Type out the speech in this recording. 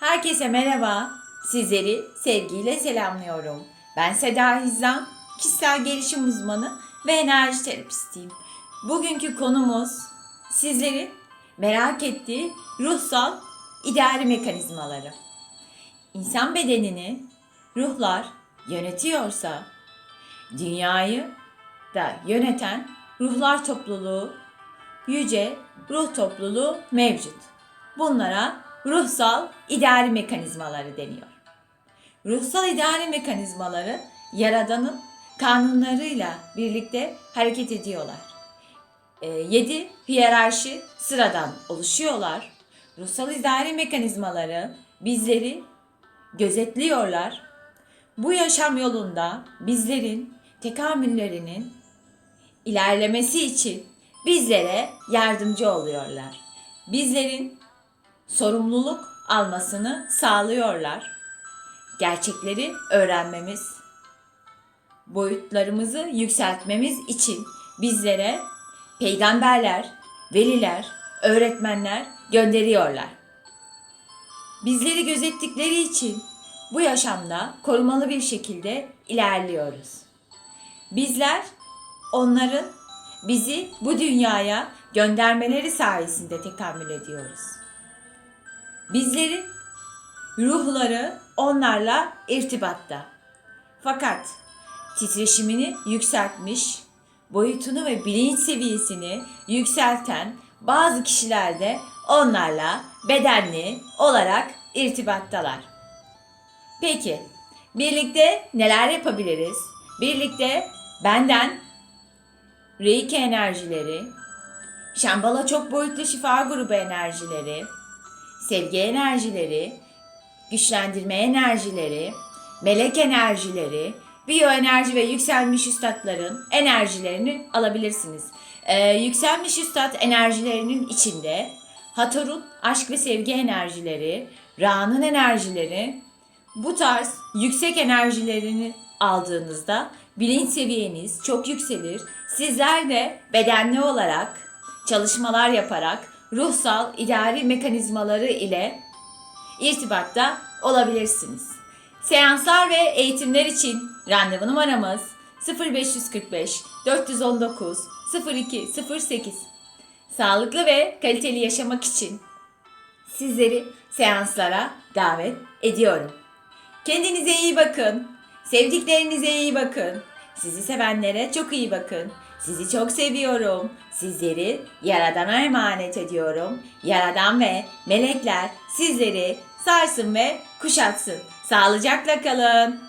Herkese merhaba. Sizleri sevgiyle selamlıyorum. Ben Seda Hizam, kişisel gelişim uzmanı ve enerji terapistiyim. Bugünkü konumuz sizlerin merak ettiği ruhsal idari mekanizmaları. İnsan bedenini ruhlar yönetiyorsa dünyayı da yöneten ruhlar topluluğu, yüce ruh topluluğu mevcut. Bunlara ruhsal idari mekanizmaları deniyor. Ruhsal idari mekanizmaları Yaradan'ın kanunlarıyla birlikte hareket ediyorlar. E, yedi hiyerarşi sıradan oluşuyorlar. Ruhsal idari mekanizmaları bizleri gözetliyorlar. Bu yaşam yolunda bizlerin tekamüllerinin ilerlemesi için bizlere yardımcı oluyorlar. Bizlerin sorumluluk almasını sağlıyorlar. Gerçekleri öğrenmemiz, boyutlarımızı yükseltmemiz için bizlere peygamberler, veliler, öğretmenler gönderiyorlar. Bizleri gözettikleri için bu yaşamda korumalı bir şekilde ilerliyoruz. Bizler onların bizi bu dünyaya göndermeleri sayesinde tekamül ediyoruz. Bizlerin ruhları onlarla irtibatta. Fakat titreşimini yükseltmiş, boyutunu ve bilinç seviyesini yükselten bazı kişiler de onlarla bedenli olarak irtibattalar. Peki, birlikte neler yapabiliriz? Birlikte benden Reiki enerjileri, Şambala çok boyutlu şifa grubu enerjileri, sevgi enerjileri, güçlendirme enerjileri, melek enerjileri, biyoenerji ve yükselmiş üstadların enerjilerini alabilirsiniz. Ee, yükselmiş üstad enerjilerinin içinde Hator'un aşk ve sevgi enerjileri, Ra'nın enerjileri, bu tarz yüksek enerjilerini aldığınızda bilinç seviyeniz çok yükselir. Sizler de bedenli olarak çalışmalar yaparak ruhsal idari mekanizmaları ile irtibatta olabilirsiniz. Seanslar ve eğitimler için randevu numaramız 0545 419 0208. Sağlıklı ve kaliteli yaşamak için sizleri seanslara davet ediyorum. Kendinize iyi bakın. Sevdiklerinize iyi bakın. Sizi sevenlere çok iyi bakın. Sizi çok seviyorum. Sizleri Yaradan'a emanet ediyorum. Yaradan ve melekler sizleri sarsın ve kuşatsın. Sağlıcakla kalın.